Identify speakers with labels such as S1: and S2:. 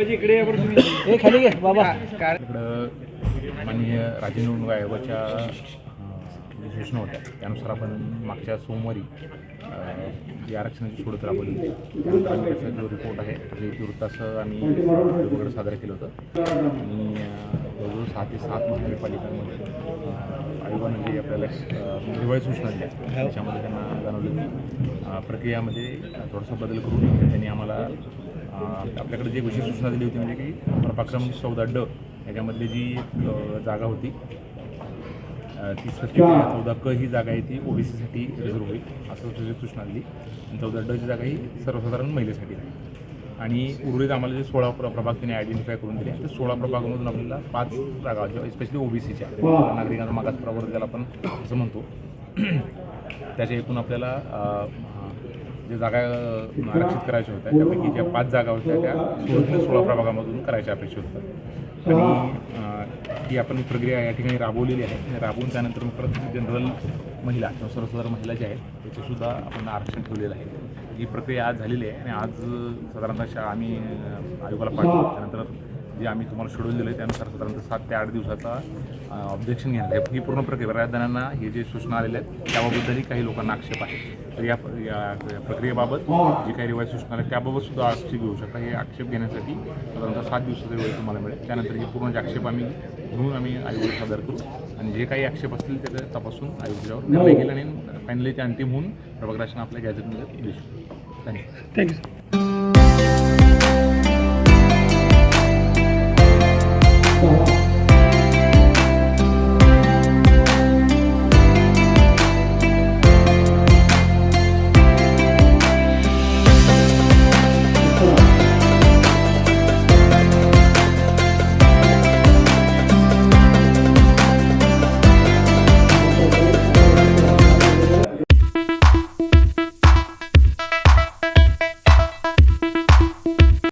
S1: हे खाली घे बाबा.
S2: इकडं माननीय राज्य निवडणूक आयोगाच्या सूचना होत्या. त्यानुसार आपण मागच्या सोमवारी जी आरक्षणाची सोडत राबवली होती त्यानंतर आम्ही त्याचा जो रिपोर्ट आहे तो इथे वृत्तासह आम्ही आयोगाकडे सादर केलं होतं. आणि जवळजवळ सहा ते सात महानगरपालिकांमध्ये आयोगानं जे आपल्याला हिरवाई सूचना दिल्या त्याच्यामध्ये त्यांना जाणवलं की प्रक्रियामध्ये थोडासा बदल करून त्यांनी आम्हाला आपल्याकडे जी विशेष सूचना दिली होती म्हणजे की प्रभाग क्रमांक चौदा ड याच्यामधली जी जागा होती ती सत्य चौदा क ही जागा आहे ती ओबीसीसाठी रिझर्व होईल असं त्याची सूचना दिली. आणि चौदा ड ची जागा ही सर्वसाधारण महिलेसाठी आहे. आणि उर्वरित आम्हाला जे सोळा प्र प्रभाग त्यांनी आयडेंटिफाय करून दिले त्या सोळा प्रभागामधून आपल्याला पाच जागा स्पेशली ओबीसीच्या नागरिकांचा मागास प्रवर्ग ज्याला आपण असं म्हणतो त्याच्या एकूण आपल्याला जे जागा आरक्षित करायच्या होत्या त्यापैकी ज्या पाच जागा होत्या त्या सोळा सोळा प्रभागामधून करायच्या अपेक्षित होत्या. आणि अं, ही आपण प्रक्रिया या ठिकाणी राबवलेली आहे. राबवून त्यानंतर मग परत जनरल महिला किंवा सर्वसाधारण महिला ज्या आहेत त्याचेसुद्धा आपण आरक्षण ठेवलेलं आहे. ही प्रक्रिया आज झालेली आहे. आणि आज साधारणतः आम्ही आयोगाला पाठवू. त्यानंतर जे आम्ही तुम्हाला शेड्यूल दिलं आहे त्यानुसार साधारणतः सात ते आठ दिवसाचा ऑब्जेक्शन घेणार आहे. ही पूर्ण प्रक्रिया राजधान्यांना हे जे सूचना आलेल्या आहेत त्याबाबतही काही लोकांना आक्षेप आहे. तर या या प्रक्रियेबाबत जी काही रिवाज सूचना आहेत त्याबाबत सुद्धा आक्षेप घेऊ शकता. हे आक्षेप घेण्यासाठी साधारणतः सात दिवसाचा वेळ तुम्हाला मिळेल. त्यानंतर हे पूर्ण जे आक्षेप आम्ही घेऊन आम्ही आयोगाला सादर करू. आणि जे काही आक्षेप असतील ते तपासून आयोगावर निर्णय घेईल आणि फायनली ते अंतिम होऊन प्रभाग राशन आपल्या गॅजेटमध्ये देऊ शकतो
S1: थँक्यू